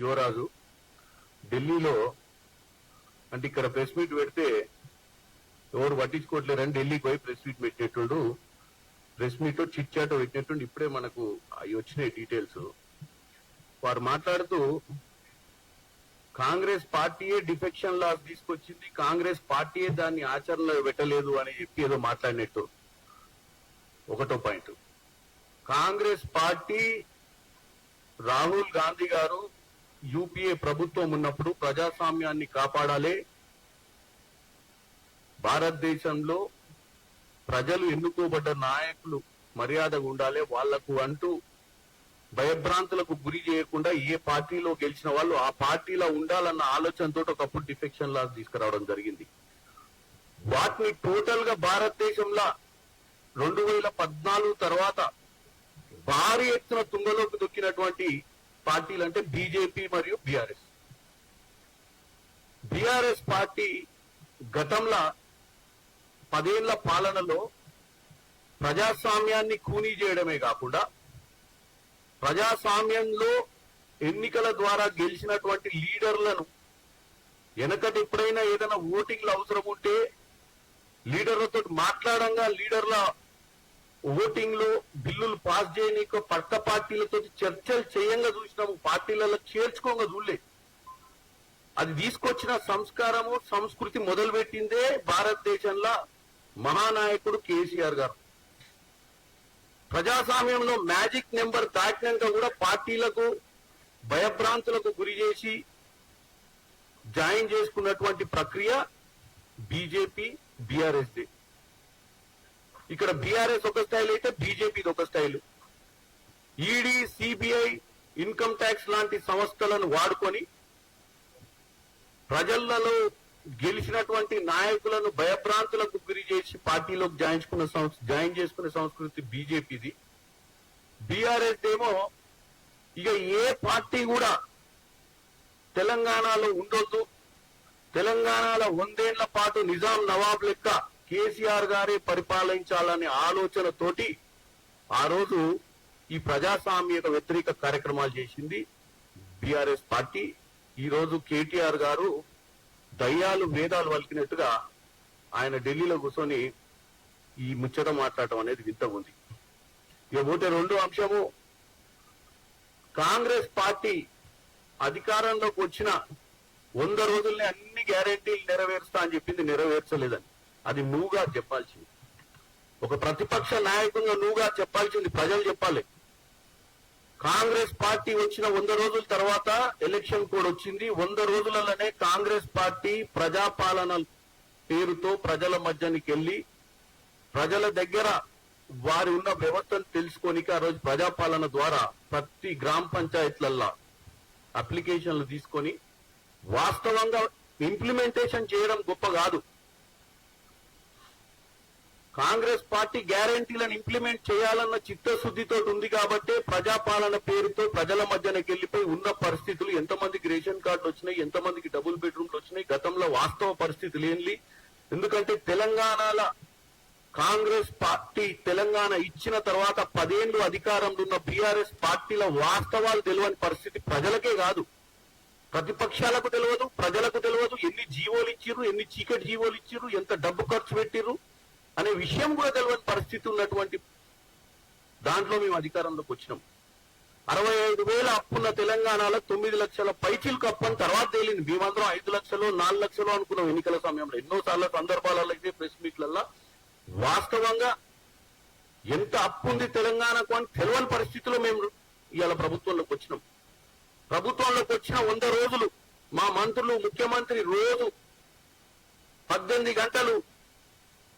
యువరాజు ఢిల్లీలో అంటే ఇక్కడ ప్రెస్ మీట్ పెడితే ఎవరు పట్టించుకోవట్లేరని ఢిల్లీకి పోయి ప్రెస్ మీట్ పెట్టినట్టుండు ప్రెస్ మీట్ చిట్ చాట్ పెట్టినట్టుండి ఇప్పుడే మనకు అవి వచ్చినాయి డీటెయిల్స్. వారు మాట్లాడుతూ కాంగ్రెస్ పార్టీయే డిఫెక్షన్ లాస్ తీసుకొచ్చింది కాంగ్రెస్ పార్టీయే దాన్ని ఆచరణలో పెట్టలేదు అని చెప్పి ఏదో మాట్లాడినట్టు. ఒకటో పాయింట్. కాంగ్రెస్ పార్టీ రాహుల్ గాంధీ గారు యూపీఏ ప్రభుత్వం ఉన్నప్పుడు ప్రజాస్వామ్యాన్ని కాపాడాలి. భారతదేశంలో ప్రజలు ఎన్నుకోబడ్డ నాయకులు మర్యాదగా ఉండాలి. వాళ్ళకు అంటూ భయభ్రాంతులకు గురి చేయకుండా ఏ పార్టీలో గెలిచిన వాళ్ళు ఆ పార్టీలో ఉండాలన్న ఆలోచనతో ఒకప్పుడు డిఫెక్షన్ లాస్ తీసుకురావడం జరిగింది. వాటిని టోటల్గా భారతదేశంలో రెండు వేల పద్నాలుగు తర్వాత భారీ ఎత్తున తుంగలోకి దొక్కినటువంటి పార్టీలు అంటే బీజేపీ మరియు బీఆర్ఎస్. బీఆర్ఎస్ పార్టీ గతంలో పదేళ్ళ పాలనలో ప్రజాస్వామ్యాన్ని కూనీ చేయడమే కాకుండా ప్రజాస్వామ్యంలో ఎన్నికల ద్వారా గెలిచినటువంటి లీడర్లను వెనకటి ఎప్పుడైనా ఏదైనా ఓటింగ్లు అవసరం ఉంటే లీడర్లతో మాట్లాడంగా లీడర్ల ఓటింగ్లో బిల్లులు పాస్ చేయనీక పక్క పార్టీలతో చర్చలు చేయంగా చూసినాము. పార్టీలలో చేర్చుకోగా చూడలే. అది తీసుకొచ్చిన సంస్కారము సంస్కృతి మొదలుపెట్టిందే భారతదేశంలో మహానాయకుడు కేసీఆర్ గారు. ప్రజాస్వామ్యంలో మ్యాజిక్ నెంబర్ దాటినాక కూడా పార్టీలకు భయభ్రాంతులకు గురి చేసి జాయిన్ చేసుకున్నటువంటి ప్రక్రియ బీజేపీ బీఆర్ఎస్ ఇక్కడ బీఆర్ఎస్ ఒక స్టైల్ అయితే బీజేపీ ఒక style ED CBI income tax లాంటి సంస్థలను వాడుకొని ప్రజలలో గెలిచినటువంటి నాయకులను భయభ్రాంతులకు గురి చేసి పార్టీలోకి జాయించుకున్న సంస్థ జాయిన్ చేసుకునే సంస్కృతి బీజేపీది బీఆర్ఎస్ ఏమో ఇక ఏ పార్టీ కూడా తెలంగాణలో ఉండొద్దు. తెలంగాణలో వందేళ్ళ పాటు నిజాం నవాబ్ లెక్క కేసీఆర్ గారే పరిపాలించాలనే ఆలోచనతోటి ఆ రోజు ఈ ప్రజాస్వామ్యత వ్యతిరేక కార్యక్రమాలు చేసింది బీఆర్ఎస్ పార్టీ. ఈ రోజు కేటీఆర్ గారు దయ్యాలు వేదాలు వలికినట్టుగా ఆయన ఢిల్లీలో కూర్చొని ఈ ముచ్చట మాట్లాడటం అనేది వింత ఉంది. ఇక పోతే రెండో అంశము కాంగ్రెస్ పార్టీ అధికారంలోకి వచ్చిన వంద రోజుల్ని అన్ని గ్యారెంటీలు నెరవేరుస్తా అని చెప్పింది నెరవేర్చలేదని. అది నువ్వుగా చెప్పాల్సింది. ఒక ప్రతిపక్ష నాయకుడిగా నువ్వుగా చెప్పాల్సింది ప్రజలు చెప్పాలి. కాంగ్రెస్ పార్టీ వచ్చిన వంద రోజుల తర్వాత ఎలక్షన్ కోడ్ వచ్చింది. వంద రోజులలోనే కాంగ్రెస్ పార్టీ ప్రజాపాలన పేరుతో ప్రజల మధ్యానికి వెళ్ళి ప్రజల దగ్గర వారి ఉన్న వ్యవస్థను తెలుసుకోనికి ఆ రోజు ప్రజాపాలన ద్వారా ప్రతి గ్రామ పంచాయతీలల్లో అప్లికేషన్లు తీసుకొని వాస్తవంగా ఇంప్లిమెంటేషన్ చేయడం గొప్ప కాదు. కాంగ్రెస్ పార్టీ గ్యారంటీలను ఇంప్లిమెంట్ చేయాలన్న చిత్తశుద్దితో ఉంది కాబట్టి ప్రజాపాలన పేరుతో ప్రజల మధ్యనకి వెళ్ళిపోయి ఉన్న పరిస్థితులు ఎంతమందికి రేషన్ కార్డులు వచ్చినాయి ఎంతమందికి డబుల్ బెడ్రూమ్లు వచ్చినాయి గతంలో వాస్తవ పరిస్థితులు ఏంటి ఎందుకంటే తెలంగాణల కాంగ్రెస్ పార్టీ తెలంగాణ ఇచ్చిన తర్వాత పదేళ్ళు అధికారంలో ఉన్న బీఆర్ఎస్ పార్టీల వాస్తవాలు తెలియని పరిస్థితి ప్రజలకే కాదు. ప్రతిపక్షాలకు తెలియదు ప్రజలకు తెలియదు ఎన్ని జీవోలు ఇచ్చిర్రు ఎన్ని చీకటి జీవోలు ఇచ్చిర్రు ఎంత డబ్బు ఖర్చు పెట్టిర్రు అనే విషయం కూడా తెలియని పరిస్థితి ఉన్నటువంటి దాంట్లో మేము అధికారంలోకి వచ్చినాం. అరవై ఐదు వేల అప్పున్న తెలంగాణలో తొమ్మిది లక్షల పైచీలకు అప్పని తర్వాత తేలింది. మేమందరం ఐదు లక్షలు నాలుగు లక్షలు అనుకున్నాం ఎన్నికల సమయంలో. ఎన్నోసార్లు సందర్భాలలో అయితే ప్రెస్ మీట్లల్లో వాస్తవంగా ఎంత అప్పు ఉంది తెలంగాణకు అని తెలియని పరిస్థితిలో మేము ఇవాళ ప్రభుత్వంలోకి వచ్చినాం. ప్రభుత్వంలోకి వచ్చిన వంద రోజులు మా మంత్రులు ముఖ్యమంత్రి రోజు పద్దెనిమిది గంటలు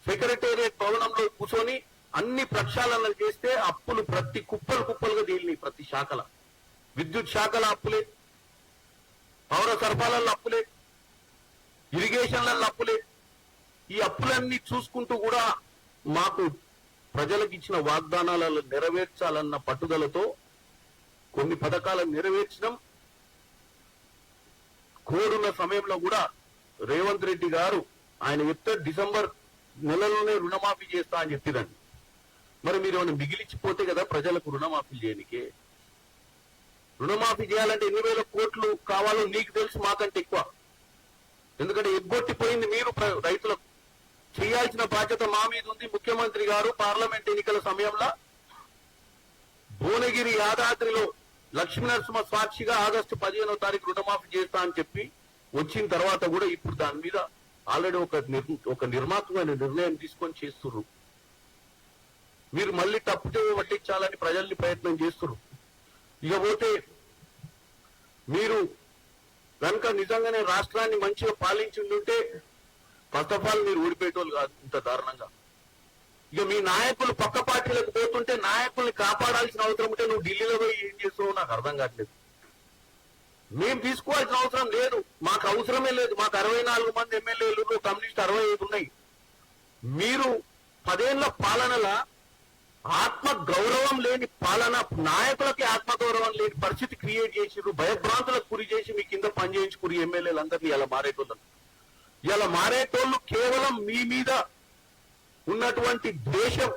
సెక్రటేరియట్ భవనంలో కూర్చొని అన్ని ప్రక్షాళనలు చేస్తే అప్పులు ప్రతి కుప్పలు కుప్పలుగా తేలినాయి ప్రతి శాఖల. విద్యుత్ శాఖల అప్పులే పౌర సరఫరాలలో అప్పులే ఇరిగేషన్లలో అప్పులే. ఈ అప్పులన్నీ చూసుకుంటూ కూడా మాకు ప్రజలకు ఇచ్చిన వాగ్దానాలను నెరవేర్చాలన్న పట్టుదలతో కొన్ని పథకాలను నెరవేర్చడం కోరున్న సమయంలో కూడా రేవంత్ రెడ్డి గారు ఆయన చెప్తే డిసెంబర్ నెలలోనే రుణమాఫీ చేస్తా అని చెప్పిరండి. మరి మీరు ఏమైనా మిగిలిచ్చిపోతే కదా ప్రజలకు రుణమాఫీ చేయనికే. రుణమాఫీ చేయాలంటే ఎన్ని వేల కోట్లు కావాలో నీకు తెలుసు మాకంటే ఎక్కువ. ఎందుకంటే ఎగ్గొట్టిపోయింది మీరు రైతులకు. చేయాల్సిన బాధ్యత మా మీద ఉంది. ముఖ్యమంత్రి గారు పార్లమెంట్ ఎన్నికల సమయంలో భువనగిరి యాదాద్రిలో లక్ష్మీనరసింహ సాక్షిగా ఆగస్టు పదిహేనో తారీఖు రుణమాఫీ చేస్తా అని చెప్పి వచ్చిన తర్వాత కూడా ఇప్పుడు దాని మీద ఆల్రెడీ ఒక నిర్- ఒక నిర్మాతమైన నిర్ణయం తీసుకొని చేస్తున్నారు మీరు మళ్ళీ తప్పు పట్టించాలని ప్రజల్ని ప్రయత్నం చేస్తున్నారు ఇకపోతే మీరు కనుక నిజంగానే రాష్ట్రాన్ని మంచిగా పాలించుంటే ఫస్ట్ ఆఫ్ ఆల్ మీరు ఓడిపోయేటోళ్ళు కాదు ఇంత దారుణంగా. ఇక మీ నాయకులు పక్క పార్టీలకు పోతుంటే నాయకుల్ని కాపాడాల్సిన అవసరం ఉంటే నువ్వు ఢిల్లీలో పోయి ఏం చేస్తావు నాకు అర్థం కావట్లేదు. మేము తీసుకోవాల్సిన అవసరం లేదు. మాకు అవసరమే లేదు. మాకు అరవై నాలుగు మంది ఎమ్మెల్యేలు కమ్యూనిస్ట్ అరవై ఐదు ఉన్నాయి. మీరు పదేళ్ళ పాలనల ఆత్మ గౌరవం లేని పాలన నాయకులకి ఆత్మ గౌరవం లేని పరిస్థితి క్రియేట్ చేసిండ్రు భయభ్రాంతులకు గురి చేసి మీ కింద పనిచేయించుకుని ఎమ్మెల్యేలందరినీ ఇలా మారేటోళ్ళను ఇలా మారేటోళ్ళు కేవలం మీ మీద ఉన్నటువంటి ద్వేషం.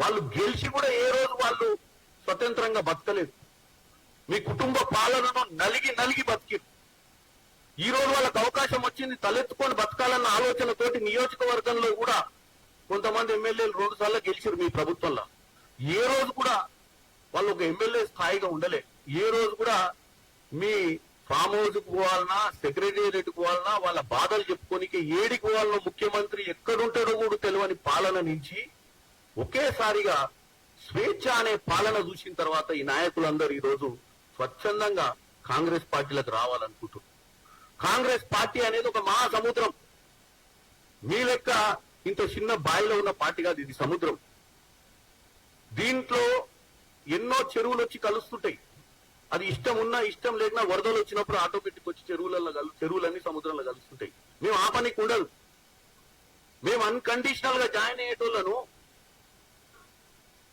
వాళ్ళు గెలిచి కూడా ఏ రోజు వాళ్ళు స్వతంత్రంగా బతకలేదు. మీ కుటుంబ పాలనను నలిగి నలిగి బతికిరు. ఈ రోజు వాళ్ళకి అవకాశం వచ్చింది తలెత్తుకొని బతకాలన్న ఆలోచనతోటి నియోజకవర్గంలో కూడా కొంతమంది ఎమ్మెల్యేలు రెండు సార్లు గెలిచారు మీ ప్రభుత్వంలో. ఏ రోజు కూడా వాళ్ళు ఒక ఎమ్మెల్యే స్థాయిగా ఉండలే. ఏ రోజు కూడా మీ ఫామ్ హౌస్ పోవాలన్నా సెక్రటేరియట్ పోవాలన్నా వాళ్ళ బాధలు చెప్పుకోనికి ఏడికి పోవాలన్నా ముఖ్యమంత్రి ఎక్కడుంటాడో కూడా తెలియని పాలన నుంచి ఒకేసారిగా స్వేచ్ఛ అనే పాలన చూసిన తర్వాత ఈ నాయకులందరూ ఈ రోజు స్వచ్ఛందంగా కాంగ్రెస్ పార్టీలకు రావాలనుకుంటున్నారు కాంగ్రెస్ పార్టీ అనేది ఒక మహాసముద్రం. మీ లెక్క ఇంత చిన్న బాయిలో ఉన్న పార్టీ కాదు ఇది సముద్రం. దీంట్లో ఎన్నో చెరువులు వచ్చి కలుస్తుంటాయి. అది ఇష్టం ఉన్నా ఇష్టం లేకున్నా వరదలు వచ్చినప్పుడు ఆటోమేటిక్ వచ్చి చెరువులలో కలు చెరువులన్నీ సముద్రంలో కలుస్తుంటాయి. మేము ఆపనికి ఉండదు. మేము అన్కండిషనల్గా జాయిన్ అయ్యేటోళ్ళను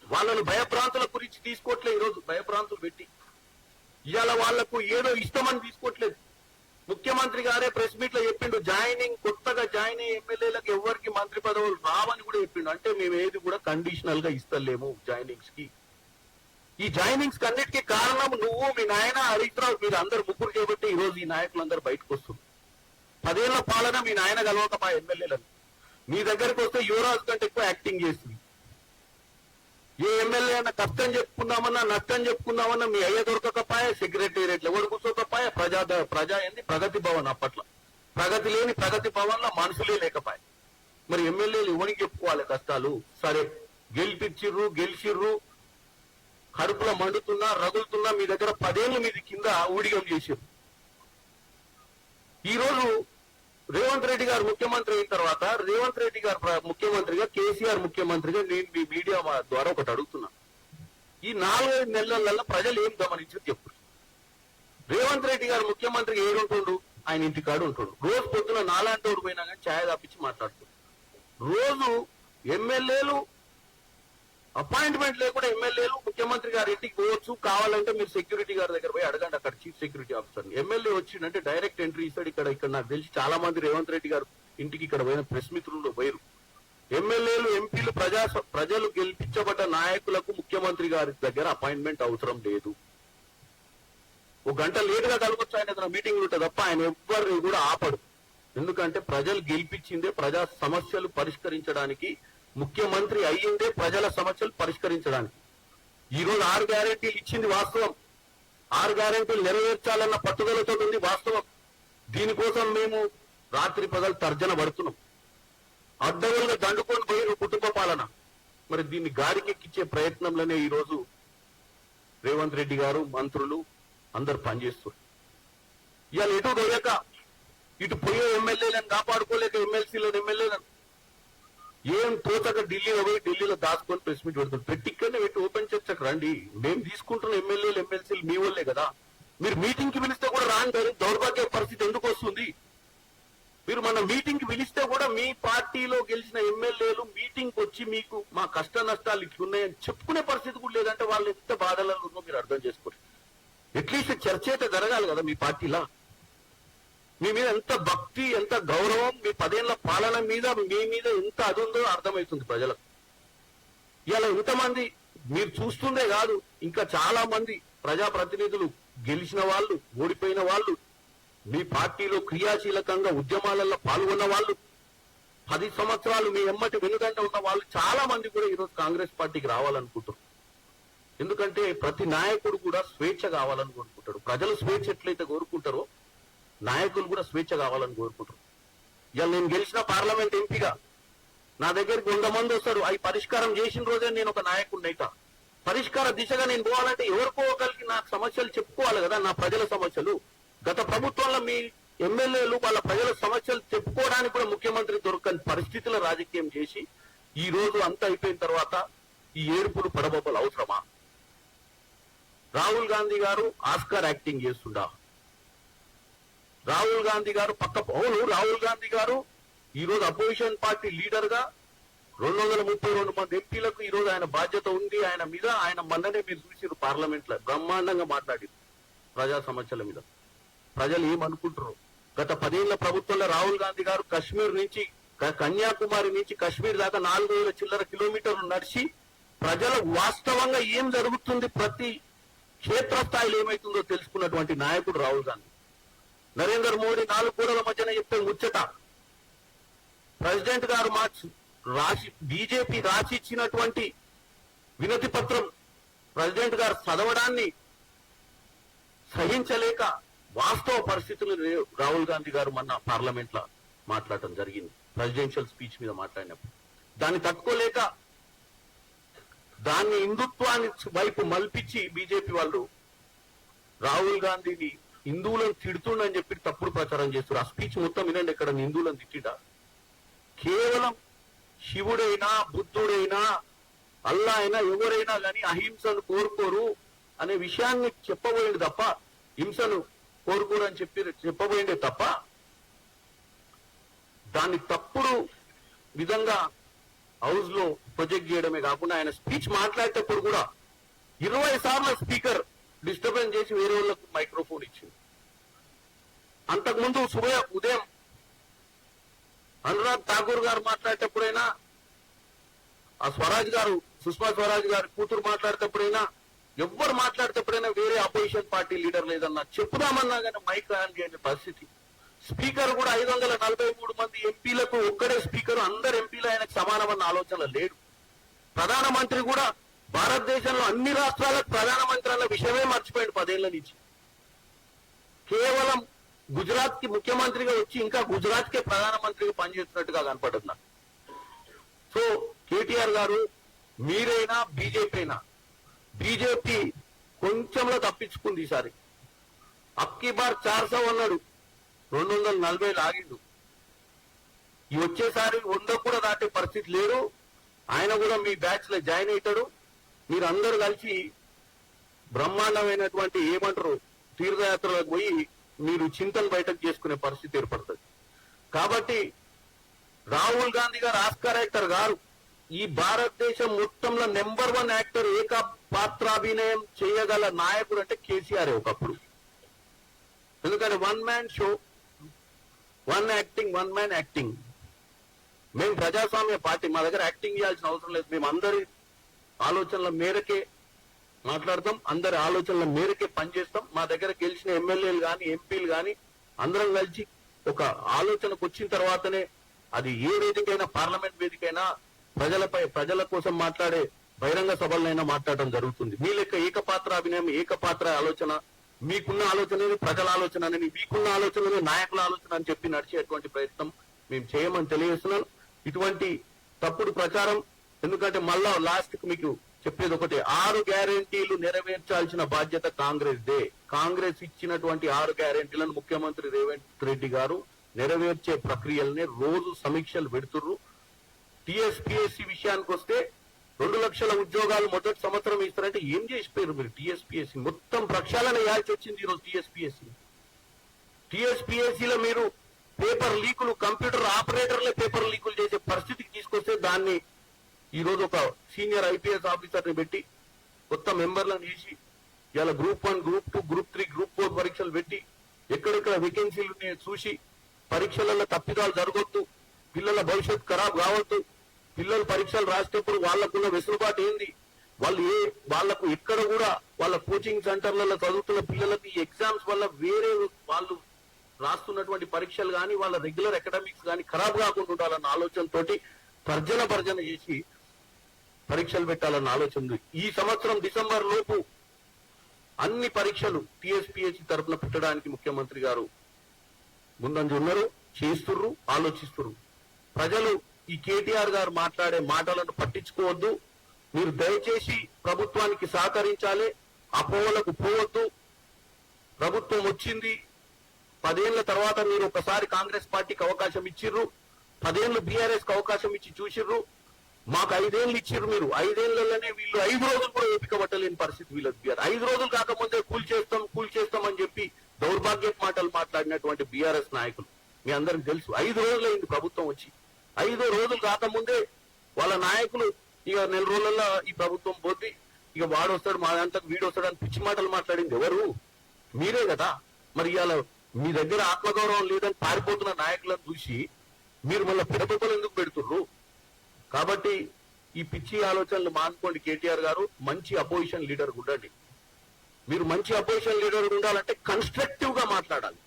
వాళ్ళను భయప్రాంతుల గురించి తీసుకోవట్లే ఈరోజు. భయప్రాంతులు పెట్టి ఇవాళ వాళ్ళకు ఏదో ఇష్టమని తీసుకోవట్లేదు. ముఖ్యమంత్రి గారే ప్రెస్ మీట్లో చెప్పిండు జాయినింగ్ కొత్తగా జాయిన్ అయ్యే ఎమ్మెల్యేలకు ఎవరికి మంత్రి పదవులు రావని కూడా చెప్పిండు. అంటే మేము ఏది కూడా కండిషనల్గా ఇస్తలేము జాయినింగ్స్కి ఈ జాయినింగ్స్ అన్నిటికీ కారణం నువ్వు మీ నాయన హరీష్రావు మీరు అందరు ముగ్గురు చేయబట్టి ఈ రోజు ఈ నాయకులందరూ బయటకు వస్తుంది పదేళ్ళ పాలన మీ నాయన కలవక మా ఎమ్మెల్యేలను? మీ దగ్గరకు వస్తే యువరాజు కంటే ఎక్కువ యాక్టింగ్ చేస్తుంది. ఏ ఎమ్మెల్యే అన్న కష్టం చెప్పుకుందామన్నా నష్టం చెప్పుకుందామన్నా మీ అయ్య దొరకకపాయ సెక్రటేరియట్లు ఎవరు కూర్చోకపాయ ప్రజా ప్రజా ఏంది? ప్రగతి భవన్ అప్పట్లో. ప్రగతి లేని ప్రగతి భవన్లో మనుషులే లేకపాయ మరి ఎమ్మెల్యేలు ఎవరికి చెప్పుకోవాలి కష్టాలు? సరే గెలిపించిర్రు గెలిచిర్రు కడుపులో మండుతున్నా రగులుతున్నా మీ దగ్గర పదేళ్ళు మీది కింద ఊడిగం చేసిర్రు. ఈ రోజు రేవంత్ రెడ్డి గారు ముఖ్యమంత్రి అయిన తర్వాత రేవంత్ రెడ్డి గారు ముఖ్యమంత్రిగా కేసీఆర్ ముఖ్యమంత్రిగా నేను మీ మీడియా ద్వారా ఒకటి అడుగుతున్నా. ఈ నాలుగైదు నెలలలో ప్రజలు ఏం గమనించారు చెప్పు రేవంత్ రెడ్డి గారు ముఖ్యమంత్రిగా ఏడుంటుండు ఆయన ఇంటికాడు ఉంటాడు. రోజు పొద్దున నాలాంటి పోయినా కానీ ఛాయ్ తప్పించి మాట్లాడుతుండు. రోజు ఎమ్మెల్యేలు అపాయింట్మెంట్ లేకుండా ఎమ్మెల్యేలు ముఖ్యమంత్రి గారి ఇంటికి పోవచ్చు. కావాలంటే మీరు సెక్యూరిటీ గారి దగ్గర పోయి అడగండి అక్కడ చీఫ్ సెక్యూరిటీ ఆఫీసర్ ఎమ్మెల్యే వచ్చిందంటే డైరెక్ట్ ఎంట్రీ ఇస్తాడు. ఇక్కడ ఇక్కడ నాకు తెలిసి చాలా మంది రేవంత్ రెడ్డి గారు ఇంటికి ఇక్కడ పోయిన ప్రెస్ మిత్రులు పోయారు ఎమ్మెల్యేలు ఎంపీలు ప్రజా ప్రజలు గెలిపించబడ్డ నాయకులకు ముఖ్యమంత్రి గారి దగ్గర అపాయింట్మెంట్ అవసరం లేదు. ఒక గంట లేట్గా కలగొచ్చు ఆయన ఏదైనా మీటింగ్ ఉంటే తప్ప ఆయన ఎవ్వరిని కూడా ఆపడు. ఎందుకంటే ప్రజలు గెలిపించిందే ప్రజా సమస్యలు పరిష్కరించడానికి ముఖ్యమంత్రి అయ్యిందే ప్రజల సమస్యలు పరిష్కరించడానికి. ఈ రోజు ఆరు గ్యారెంటీలు ఇచ్చింది వాస్తవం. ఆరు గ్యారెంటీలు నెరవేర్చాలన్న పట్టుదలతో ఉంది వాస్తవం. దీనికోసం మేము రాత్రి పగలు తర్జన పడుతున్నాం. అడ్డగోలుగా దండుకొని పోయిన కుటుంబ పాలన. మరి దీన్ని గాడికెక్కించే ప్రయత్నంలోనే ఈ రోజు రేవంత్ రెడ్డి గారు మంత్రులు అందరు పనిచేస్తారు ఇవాళ ఎటు దొరక ఇటు పోయే ఎమ్మెల్యేలను కాపాడుకోలేక ఎమ్మెల్సీలను ఎమ్మెల్యేలను ఏం తోచక ఢిల్లీలో పోయి ఢిల్లీలో దాచుకొని ప్రెస్ మీట్ పెడుతుంది పెట్టి ఇక్కడనే పెట్టి ఓపెన్ చర్చకు రండి. మేము తీసుకుంటున్న ఎమ్మెల్యేలు ఎమ్మెల్సీలు మీ వాళ్ళే కదా. మీరు మీటింగ్కి పిలిస్తే కూడా రాని దౌర్భాగ్య పరిస్థితి ఎందుకు వస్తుంది? మీరు మన మీటింగ్కి పిలిస్తే కూడా మీ పార్టీలో గెలిచిన ఎమ్మెల్యేలు మీటింగ్ వచ్చి మీకు మా కష్ట నష్టాలు ఇట్లున్నాయని చెప్పుకునే పరిస్థితి కూడా లేదంటే వాళ్ళు ఎంత బాధలలో ఉందో మీరు అర్థం చేసుకోండి. అట్లీస్ట్ చర్చ అయితే జరగాలి కదా మీ పార్టీలా? మీ మీద ఎంత భక్తి ఎంత గౌరవం మీ పదేళ్ళ పాలన మీద మీ మీద ఎంత అది ఉందో అర్థమవుతుంది ప్రజలకు. ఇలా ఇంతమంది మీరు చూస్తుందే కాదు ఇంకా చాలా మంది ప్రజాప్రతినిధులు గెలిచిన వాళ్ళు ఓడిపోయిన వాళ్ళు మీ పార్టీలో క్రియాశీలకంగా ఉద్యమాలలో పాల్గొన్న వాళ్ళు పది సంవత్సరాలు మీ ఎమ్మటి వెనుదండ ఉన్న వాళ్ళు చాలా మంది కూడా ఈరోజు కాంగ్రెస్ పార్టీకి రావాలనుకుంటారు ఎందుకంటే ప్రతి నాయకుడు కూడా స్వేచ్ఛ కావాలని కోరుకుంటాడు ప్రజలు స్వేచ్ఛ ఎట్లయితే కోరుకుంటారో నాయకులు కూడా స్వేచ్ఛ కావాలని కోరుకుంటారు ఇవాళ నేను గెలిచిన పార్లమెంట్ ఎంపీగా నా దగ్గరికి వంద మంది వస్తారు. అవి పరిష్కారం చేసిన రోజే నేను ఒక నాయకుడిని అయితా. పరిష్కార దిశగా నేను పోవాలంటే ఎవరికోగలిగి నా సమస్యలు చెప్పుకోవాలి కదా నా ప్రజల సమస్యలు. గత ప్రభుత్వంలో మీ ఎమ్మెల్యేలు వాళ్ళ ప్రజల సమస్యలు చెప్పుకోవడానికి కూడా ముఖ్యమంత్రి దొరకని పరిస్థితుల రాజకీయం చేసి ఈ రోజు అంతా అయిపోయిన తర్వాత ఈ ఏడుపులు పడబొబ్బలు అవసరమా? రాహుల్ గాంధీ గారు ఆస్కార్ యాక్టింగ్ చేస్తుండా? రాహుల్ గాంధీ గారు పక్క అవును రాహుల్ గాంధీ గారు ఈరోజు అపోజిషన్ పార్టీ లీడర్గా రెండు వందల ముప్పై రెండు మంది ఎంపీలకు ఈ రోజు ఆయన బాధ్యత ఉంది ఆయన మీద. ఆయన మొన్ననే మీరు చూసారు పార్లమెంట్లో బ్రహ్మాండంగా మాట్లాడి ప్రజా సమస్యల మీద. ప్రజలు ఏమనుకుంటారు గత పదేళ్ళ ప్రభుత్వంలో రాహుల్ గాంధీ గారు కశ్మీర్ నుంచి కన్యాకుమారి నుంచి కశ్మీర్ దాకా నాలుగు వేల చిల్లర కిలోమీటర్లు నడిచి ప్రజలు వాస్తవంగా ఏం జరుగుతుంది ప్రతి క్షేత్రస్థాయిలో ఏమైతుందో తెలుసుకున్నటువంటి నాయకుడు రాహుల్ గాంధీ. నరేంద్ర మోడీ నాలుగు కూడల మధ్యన చెప్పే ముచ్చట. ప్రెసిడెంట్ గారు మార్చి రాసి బీజేపీ రాసి ఇచ్చినటువంటి వినతి పత్రం ప్రెసిడెంట్ గారు చదవడాన్ని సహించలేక వాస్తవ పరిస్థితులు రాహుల్ గాంధీ గారు మొన్న పార్లమెంట్లో మాట్లాడటం జరిగింది ప్రెసిడెన్షియల్ స్పీచ్ మీద మాట్లాడినప్పుడు. దాన్ని తట్టుకోలేక దాన్ని హిందుత్వాన్ని వైపు మల్పించి బీజేపీ వాళ్ళు రాహుల్ గాంధీని హిందువులను తిడుతుండని చెప్పి తప్పుడు ప్రచారం చేస్తారు ఆ స్పీచ్ మొత్తం వినండి ఇక్కడ హిందువులను తిట్టిట కేవలం శివుడైనా బుద్ధుడైనా అల్లా అయినా ఎవరైనా కానీ అహింసను కోరుకోరు అనే విషయాన్ని చెప్పబోయింది తప్ప హింసను కోరుకోరు అని చెప్పి చెప్పబోయిందే తప్ప దాన్ని తప్పుడు విధంగా హౌస్లో ప్రొజెక్ట్ చేయడమే కాకుండా ఆయన స్పీచ్ మాట్లాడేటప్పుడు కూడా ఇరవై సార్లు స్పీకర్ డిస్టర్బెన్స్ చేసి వేరే వాళ్ళకు మైక్రోఫోన్ ఇచ్చింది. అంతకుముందు సుబయ ఉదయం అనురాగ్ ఠాకూర్ గారు మాట్లాడేటప్పుడైనా ఆ స్వరాజ్ గారు సుష్మా స్వరాజ్ గారి కూతురు మాట్లాడేటప్పుడైనా ఎవ్వరు మాట్లాడేటప్పుడైనా వేరే అపోజిషన్ పార్టీ లీడర్ లేదన్నా చెప్పుదామన్నా కానీ మైక్ ఆన్ చేయని పరిస్థితి. స్పీకర్ కూడా ఐదు వందల నలభై మూడు మంది ఎంపీలకు ఒక్కడే స్పీకర్ అందరు ఎంపీలు ఆయనకు సమానమన్న ఆలోచన లేడు ప్రధానమంత్రి కూడా భారతదేశంలో అన్ని రాష్ట్రాలకు ప్రధానమంత్రి అన్న విషయమే మర్చిపోయాడు పదేళ్ళ నుంచి. కేవలం గుజరాత్కి ముఖ్యమంత్రిగా వచ్చి ఇంకా గుజరాత్ కే ప్రధానమంత్రిగా పనిచేస్తున్నట్టుగా కనపడుతుంది సో కేటీఆర్ గారు మీరైనా బీజేపీ అయినా బీజేపీ కొంచెంలో తప్పించుకుంది ఈసారి. అక్కి బార్ చార్ సౌ అన్నాడు రెండు వందల నలభై లాగిండు. ఈ వచ్చేసారి వంద కూడా దాటే పరిస్థితి లేదు. ఆయన కూడా మీ బ్యాచ్లో జాయిన్ అవుతాడు. మీరు కలిసి బ్రహ్మాండమైనటువంటి ఏమంటారు తీర్థయాత్రలకు పోయి మీరు చింతలు బయటకు చేసుకునే పరిస్థితి ఏర్పడుతుంది. కాబట్టి రాహుల్ గాంధీ గారు ఆస్కార్ యాక్టర్ గారు ఈ భారతదేశం మొత్తంలో నెంబర్ వన్ యాక్టర్ ఏక పాత్రాభినయం చేయగల నాయకుడు అంటే కేసీఆర్ ఒకప్పుడు. ఎందుకంటే one man show one acting one man acting. మేము ప్రజాస్వామ్య పార్టీ మా దగ్గర యాక్టింగ్ చేయాల్సిన అవసరం లేదు. మేము అందరి ఆలోచనల మేరకే మాట్లాడతాం అందరి ఆలోచనల మేరకే పనిచేస్తాం. మా దగ్గర గెలిచిన ఎమ్మెల్యేలు కానీ ఎంపీలు కానీ అందరం కలిసి ఒక ఆలోచనకు వచ్చిన తర్వాతనే అది ఏ వేదికైనా పార్లమెంట్ వేదికైనా ప్రజలపై ప్రజల కోసం మాట్లాడే బహిరంగ సభలనైనా మాట్లాడడం జరుగుతుంది. మీ లెక్క ఏకపాత్ర అభినయం ఏకపాత్ర ఆలోచన మీకున్న ఆలోచన ప్రజల ఆలోచన అని మీకున్న ఆలోచన నాయకుల ఆలోచన అని చెప్పి నడిచేటువంటి ప్రయత్నం మేము చేయమని తెలియజేస్తున్నాను. ఇటువంటి తప్పుడు ప్రచారం ఎందుకంటే మళ్ళా లాస్ట్కి మీకు చెప్పేది ఒకటి ఆరు గ్యారెంటీలు నెరవేర్చాల్సిన బాధ్యత కాంగ్రెస్ దే కాంగ్రెస్ ఇచ్చినటువంటి ఆరు గ్యారెంటీలను ముఖ్యమంత్రి రేవంత్ రెడ్డి గారు నెరవేర్చే ప్రక్రియల్ని రోజు సమీక్షలు పెడుతుర్రు. టిఎస్పిఎస్సి విషయానికి వస్తే రెండు లక్షల ఉద్యోగాలు మొదటి సంవత్సరం ఇస్తారంటే ఏం చేసిపోయారు మీరు టిఎస్పిఎస్సి? మొత్తం ప్రక్షాళన చేయాల్సి వచ్చింది ఈరోజు టిఎస్పిఎస్సి. టిఎస్పిఎస్సిలో మీరు పేపర్ లీకులు కంప్యూటర్ ఆపరేటర్లే పేపర్ లీకులు చేసే పరిస్థితికి తీసుకొస్తే దాన్ని ఈ రోజు ఒక సీనియర్ ఐపీఎస్ ఆఫీసర్ని పెట్టి కొత్త మెంబర్లను వేసి ఇలా group one group two group three group four పరీక్షలు పెట్టి ఎక్కడెక్కడ వేకెన్సీలు చూసి పరీక్షలలో తప్పిదాలు జరగొద్దు పిల్లల భవిష్యత్ ఖరాబ్ కావద్దు పిల్లలు పరీక్షలు రాసేటప్పుడు వాళ్ళకున్న వెసులుబాటు ఏంది? వాళ్ళు ఏ వాళ్ళకు ఎక్కడ కూడా వాళ్ళ కోచింగ్ సెంటర్లలో చదువుతున్న పిల్లలకి ఎగ్జామ్స్ వల్ల వేరే వాళ్ళు రాస్తున్నటువంటి పరీక్షలు కానీ వాళ్ళ రెగ్యులర్ అకాడమిక్స్ కానీ ఖరాబ్ కాకుండా ఉండాలన్న ఆలోచనతోటి తర్జన భర్జన చేసి పరీక్షలు పెట్టాలన్న ఆలోచన ఉంది. ఈ సంవత్సరం డిసెంబర్ లోపు అన్ని పరీక్షలు టిఎస్పిహెచ్ తరపున పెట్టడానికి ముఖ్యమంత్రి గారు ముందంజ ఉన్నారు చేస్తుర్రు ఆలోచిస్తుర్రు. ప్రజలు ఈ కేటీఆర్ గారు మాట్లాడే మాటలను పట్టించుకోవద్దు. మీరు దయచేసి ప్రభుత్వానికి సహకరించాలి అపోహలకు పోవద్దు. ప్రభుత్వం వచ్చింది పదేళ్ళ తర్వాత మీరు ఒకసారి కాంగ్రెస్ పార్టీకి అవకాశం ఇచ్చిర్రు పదేళ్ళు బీఆర్ఎస్కి అవకాశం ఇచ్చి చూసిర్రు మాకు ఐదేళ్ళు ఇచ్చిర్రు మీరు. ఐదేళ్ళలోనే వీళ్ళు ఐదు రోజులు కూడా ఓపిక పట్టలేని పరిస్థితి వీళ్ళకి బీఆర్ ఐదు రోజులు కాకముందే కూల్ చేస్తాం కూల్ చేస్తాం అని చెప్పి దౌర్భాగ్య మాటలు మాట్లాడినటువంటి బీఆర్ఎస్ నాయకులు. మీ అందరికి తెలుసు. ఐదు రోజులైంది ప్రభుత్వం వచ్చి. ఐదు రోజులు కాకముందే వాళ్ళ నాయకులు ఇక నెల రోజులలో ఈ ప్రభుత్వం పోతే ఇక వాడు వస్తాడు మా అంతకు వీడు వస్తాడు అని పిచ్చి మాటలు మాట్లాడింది ఎవరు? మీరే కదా. మరి ఇవాళ మీ దగ్గర ఆత్మగౌరవం లేదని పారిపోతున్న నాయకులను చూసి మీరు మళ్ళీ పిడపలు ఎందుకు పెడుతుర్రు? కాబట్టి ఈ పిచ్చి ఆలోచనలు మానుకోండి కేటీఆర్ గారు. మంచి అపోజిషన్ లీడర్ ఉండండి. మీరు మంచి అపోజిషన్ లీడర్ ఉండాలంటే కన్స్ట్రక్టివ్గా మాట్లాడాలి.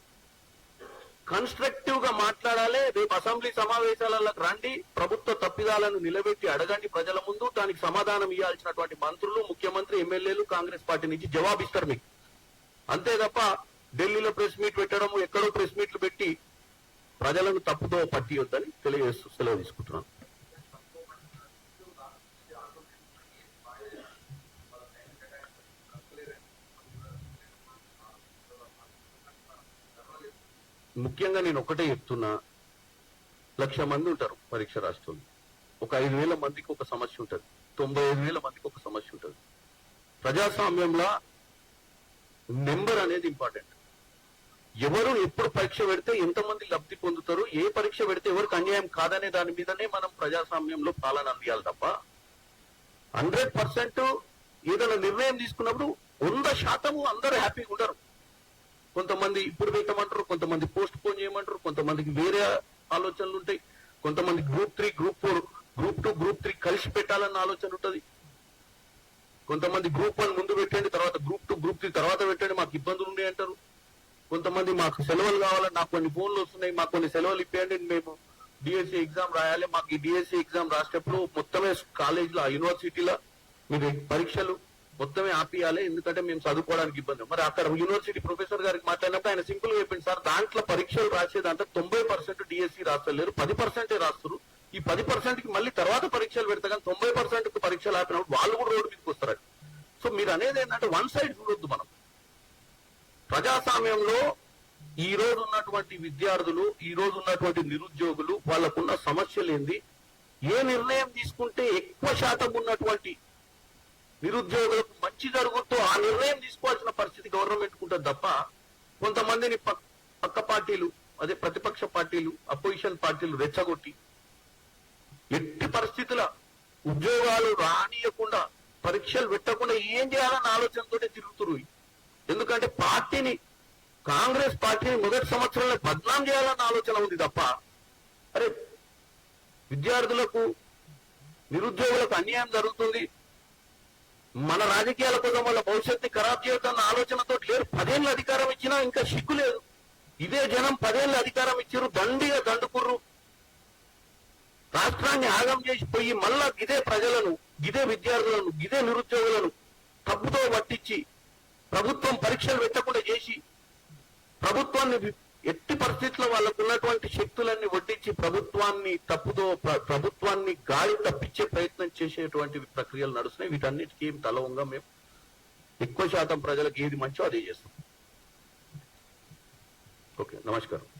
కన్స్ట్రక్టివ్గా మాట్లాడాలి. రేపు అసెంబ్లీ సమావేశాలకు రండి. ప్రభుత్వ తప్పిదాలను నిలబెట్టి అడగండి ప్రజల ముందు. దానికి సమాధానం ఇవ్వాల్సినటువంటి మంత్రులు ముఖ్యమంత్రి ఎమ్మెల్యేలు కాంగ్రెస్ పార్టీ నుంచి జవాబిస్తారు మీకు అంతే తప్ప ఢిల్లీలో ప్రెస్ మీట్ పెట్టడం ఎక్కడో ప్రెస్ మీట్లు పెట్టి ప్రజలను తప్పుదో పట్టియొద్దని తెలియజేస్తూ సెలవు తీసుకుంటున్నాను. ముఖ్యంగా నేను ఒకటే చెప్తున్నా లక్ష మంది ఉంటారు పరీక్ష రాష్ట్రంలో ఒక ఐదు వేల మందికి ఒక సమస్య ఉంటుంది. తొంభై ఐదు వేల మందికి ఒక సమస్య ఉంటుంది. ప్రజాస్వామ్యంలో నెంబర్ అనేది ఇంపార్టెంట్. ఎవరు ఎప్పుడు పరీక్ష పెడితే ఎంతమంది లబ్ధి పొందుతారు ఏ పరీక్ష పెడితే ఎవరికి అన్యాయం కాదనే దాని మీదనే మనం ప్రజాస్వామ్యంలో పాలన అందియాలి తప్ప హండ్రెడ్ పర్సెంట్ ఏదైనా నిర్ణయం తీసుకున్నప్పుడు వంద శాతము అందరూ హ్యాపీగా ఉండరు. కొంతమంది ఇప్పుడు పెట్టమంటారు కొంతమంది పోస్ట్ పోన్ చేయమంటారు కొంతమందికి వేరే ఆలోచనలు ఉంటాయి. కొంతమంది group three group four group two group three కలిసి పెట్టాలన్న ఆలోచన ఉంటుంది. కొంతమంది గ్రూప్ వన్ ముందు పెట్టండి తర్వాత గ్రూప్ టూ గ్రూప్ త్రీ తర్వాత పెట్టండి మాకు ఇబ్బందులు ఉన్నాయి అంటారు. కొంతమంది మాకు సెలవులు కావాలని నాకు కొన్ని ఫోన్లు వస్తున్నాయి మాకు కొన్ని సెలవులు ఇప్పియండి మేము డిఎస్సి ఎగ్జామ్ రాయాలి మాకు ఈ డిఎస్సి ఎగ్జామ్ రాసేటప్పుడు మొత్తమే కాలేజీలో యూనివర్సిటీలో మీరు పరీక్షలు మొత్తమే ఆపియాలి ఎందుకంటే మేము చదువుకోవడానికి ఇబ్బంది. మరి అక్కడ యూనివర్సిటీ ప్రొఫెసర్ గారికి మాట్లాడినప్పుడు ఆయన సింపుల్గా చెప్పింది సార్ దాంట్లో పరీక్షలు రాసేదంటే తొంభై పర్సెంట్ డిఎస్సి రాస్తలేరు పది పర్సెంటే రాస్తారు ఈ పది పర్సెంట్కి మళ్ళీ తర్వాత పరీక్షలు పెడతా కానీ తొంభై పర్సెంట్కి పరీక్షలు ఆపినప్పుడు వాళ్ళు కూడా రోడ్డు మీదకి వస్తారు. సో మీరు అనేది ఏంటంటే వన్ సైడ్ చూడొద్దు మనం. ప్రజాస్వామ్యంలో ఈ రోజు ఉన్నటువంటి విద్యార్థులు ఈ రోజు ఉన్నటువంటి నిరుద్యోగులు వాళ్ళకున్న సమస్యలు ఏంది? ఏ నిర్ణయం తీసుకుంటే ఎక్కువ శాతం ఉన్నటువంటి నిరుద్యోగులకు మంచి జరుగుతూ ఆ నిర్ణయం తీసుకోవాల్సిన పరిస్థితి గవర్నమెంట్ ఉంటుంది తప్ప కొంతమందిని పక్క పార్టీలు అదే ప్రతిపక్ష పార్టీలు అపోజిషన్ పార్టీలు రెచ్చగొట్టి ఎట్టి పరిస్థితుల ఉద్యోగాలు రానియకుండా పరీక్షలు పెట్టకుండా ఏం చేయాలన్న ఆలోచనతోనే తిరుగుతురు ఎందుకంటే పార్టీని కాంగ్రెస్ పార్టీని మొదటి సంవత్సరంలో బద్నాం చేయాలన్న ఆలోచన ఉంది తప్ప అరే విద్యార్థులకు నిరుద్యోగులకు అన్యాయం జరుగుతుంది మన రాజకీయాల కోసం వాళ్ళ భవిష్యత్తుని ఖరాబ్ చేయొద్దన్న ఆలోచనతో లేరు. పదేళ్ళు అధికారం ఇచ్చినా ఇంకా సిగ్గు లేదు. ఇదే జనం పదేళ్ళు అధికారం ఇచ్చారు దండిగా దండుకుర్రు. రాష్ట్రాన్ని ఆగం చేసి పోయి మళ్ళా గిదే ప్రజలను గిదే విద్యార్థులను ఇదే నిరుద్యోగులను తప్పుతో పట్టించి ప్రభుత్వం పరీక్షలు పెట్టకుండా చేసి ప్రభుత్వాన్ని ఎట్టి పరిస్థితుల్లో వాళ్ళకు ఉన్నటువంటి శక్తులన్నీ వడ్డించి ప్రభుత్వాన్ని తప్పుదో ప్రభుత్వాన్ని గాలి తప్పించే ప్రయత్నం చేసేటువంటి ప్రక్రియలు నడుస్తున్నాయి. వీటన్నిటికీ తలవంగా మేము ఎక్కువ శాతం ప్రజలకు ఏది మంచో అదే చేస్తాం. ఓకే నమస్కారం.